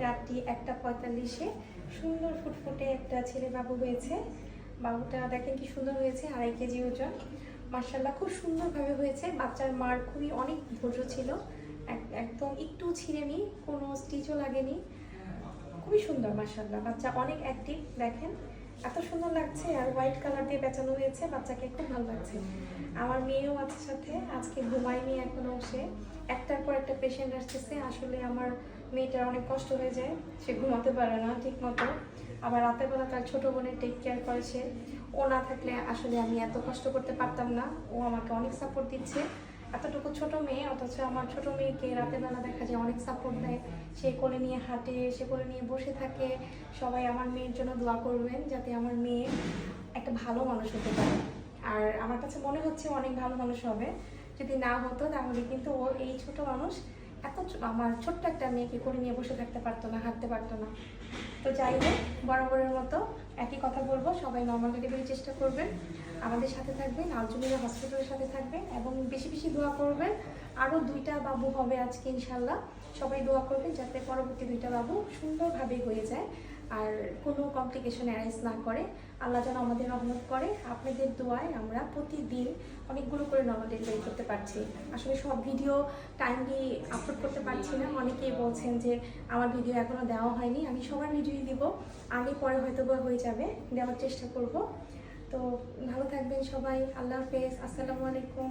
রাত্রি একটা পঁয়তাল্লিশে সুন্দর ফুটফুটে একটা ছেলে বাবু হয়েছে। বাবুটা দেখেন কি সুন্দর হয়েছে, আড়াই কেজি ওজন। মার্শাল্লাহ খুব সুন্দরভাবে হয়েছে। বাচ্চার মার খুবই অনেক ধৈর্য ছিল। এক- একদম একটু ছিঁড়েনি, কোনো স্টিচও লাগেনি। খুবই সুন্দর মার্শাল্লাহ বাচ্চা অনেক অ্যাক্টিভ দেখেন। এত সুন্দর লাগছে আর হোয়াইট কালার দিয়ে বেচানো হয়েছে। বাচ্চাকে খুব ভালো লাগছে। আমার মেয়েও আছে সাথে, আজকে ঘুমায়নি এখনও সে। একটার পর একটা পেশেন্ট আসতেছে, আসলে আমার মেয়েটার অনেক কষ্ট হয়ে যায়, সে ঘুমাতে পারে না ঠিক মতো আবার রাতের বেলা তার ছোট বোনের টেক কেয়ার করে সে। ও না থাকলে আসলে আমি এত কষ্ট করতে পারতাম না। ও আমাকে অনেক সাপোর্ট দিচ্ছে। এতটুকু ছোট মেয়ে, অথচ আমার ছোট মেয়েকে রাতের বেলা দেখা যায় অনেক সাপোর্ট দেয়। সে কোলে নিয়ে হাঁটে, সে কোলে নিয়ে বসে থাকে। সবাই আমার মেয়ের জন্য দোয়া করবেন যাতে আমার মেয়ে একটা ভালো মানুষ হতে পারে। আর আমার কাছে মনে হচ্ছে অনেক ভালো মানুষ হবে। যদি না হতো, তাহলে কিন্তু ও এই ছোট মানুষ এত আমার ছোট্ট একটা মেয়েকে করে নিয়ে বসে থাকতে পারতো না, হাঁটতে পারতো না। তো যাই হোক, বরাবরের মতো একই কথা বলব, সবাই নর্মাল ডেলিভারির চেষ্টা করবেন। আমাদের সাথে থাকবেন আলজুমিয়া হসপিটালের সাথে থাকবেন এবং বেশি বেশি দোয়া করবেন। আরও দুইটা বাবু হবে আজকে ইনশাল্লাহ সবাই দোয়া করবেন যাতে পরবর্তী দুইটা বাবু সুন্দরভাবে হয়ে যায় আর কোনো কমপ্লিকেশন অ্যারেঞ্জ না করে। আল্লাহ যেন আমাদের রহমত করে। আপনাদের দোয়ায় আমরা প্রতিদিন অনেকগুলো করে নর্মাল ডেলিভারি করতে পারছি। আসলে সব ভিডিও টাইমলি আপলোড করতে পারছি না। অনেকেই বলছেন যে, আমার ভিডিও এখনও দেওয়া হয়নি, আমি সবার ভিডিওই দিব। আগে, পরে হয়তো হয়ে যাবে। দেওয়ার চেষ্টা করব। তো ভালো থাকবেন সবাই। আল্লাহ হাফেজ। আসসালামু আলাইকুম।